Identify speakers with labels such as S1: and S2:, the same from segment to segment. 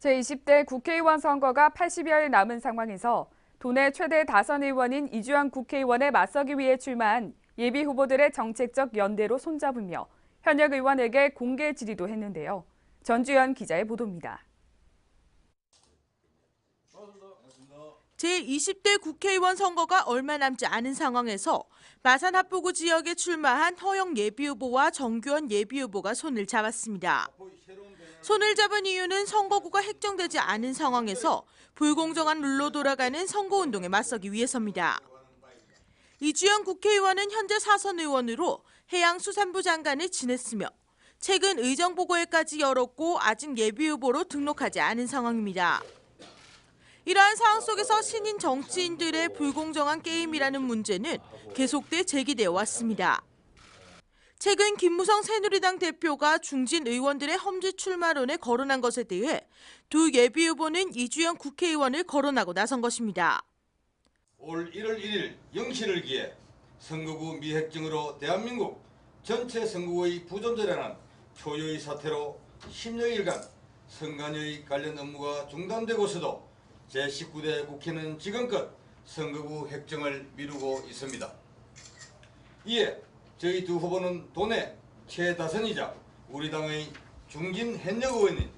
S1: 제20대 국회의원 선거가 80여일 남은 상황에서 도내 최대 다선 의원인 이주영 국회의원에 맞서기 위해 출마한 예비 후보들의 정책적 연대로 손잡으며 현역 의원에게 공개 질의도 했는데요. 전주현 기자의 보도입니다.
S2: 제20대 국회의원 선거가 얼마 남지 않은 상황에서 마산 합포구 지역에 출마한 허영 예비후보와 정규원 예비후보가 손을 잡았습니다. 손을 잡은 이유는 선거구가 획정되지 않은 상황에서 불공정한 룰로 돌아가는 선거운동에 맞서기 위해서입니다. 이주영 국회의원은 현재 사선 의원으로 해양수산부 장관을 지냈으며 최근 의정보고회까지 열었고 아직 예비후보로 등록하지 않은 상황입니다. 이러한 상황 속에서 신인 정치인들의 불공정한 게임이라는 문제는 계속돼 제기되어 왔습니다. 최근 김무성 새누리당 대표가 중진 의원들의 험지 출마론에 거론한 것에 대해 두 예비 후보는 이주영 국회의원을 거론하고 나선 것입니다.
S3: 올 1월 1일 0시를 기해 선거구 미획정으로 대한민국 전체 선거구의 부존재라는 초유의 사태로 10여일간 선관위 관련 업무가 중단되고서도 제19대 국회는 지금껏 선거구 획정을 미루고 있습니다. 이에 저희 두 후보는 도내 최다선이자 우리 당의 중진 현역 의원인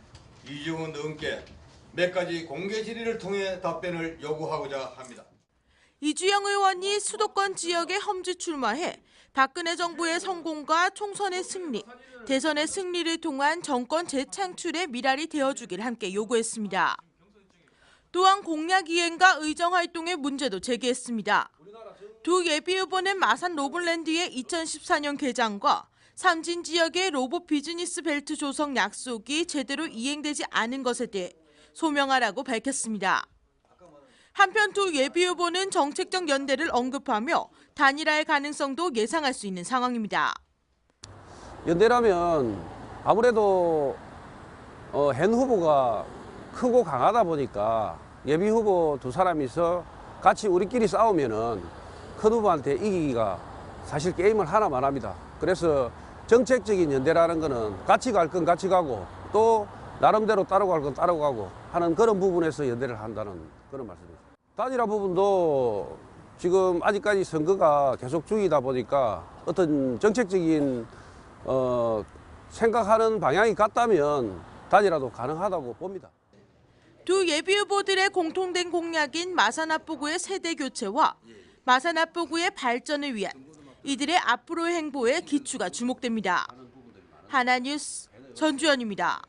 S3: 이정원 의원께 몇 가지 공개 질의를 통해 답변을 요구하고자 합니다.
S2: 이주영 의원이 수도권 지역에 험지 출마해 박근혜 정부의 성공과 총선의 승리, 대선의 승리를 통한 정권 재창출의 미랄이 되어주길 함께 요구했습니다. 또한 공약 이행과 의정 활동의 문제도 제기했습니다. 두 예비 후보는 마산 로블랜드의 2014년 개장과 삼진 지역의 로봇 비즈니스 벨트 조성 약속이 제대로 이행되지 않은 것에 대해 소명하라고 밝혔습니다. 한편 두 예비 후보는 정책적 연대를 언급하며 단일화의 가능성도 예상할 수 있는 상황입니다.
S4: 연대라면 아무래도 어, 현 후보가 크고 강하다 보니까 예비 후보 두 사람이서 같이 우리끼리 싸우면은 큰 후보한테 이기기가 사실 게임을 하나만 합니다. 그래서 정책적인 연대라는 거는 같이 갈 건 같이 가고 또 나름대로 따르고 갈건 따르고 가고 하는 그런 부분에서 연대를 한다는 그런 말씀입니다. 단일화 부분도 지금 아직까지 선거가 계속 중이다 보니까 어떤 정책적인 어, 생각하는 방향이 같다면 단일화도 가능하다고 봅니다.
S2: 두 예비 후보들의 공통된 공약인 마산합포구의 세대 교체와 마산합포구의 발전을 위한 이들의 앞으로의 행보에 기추가 주목됩니다. 하나뉴스 전주현입니다.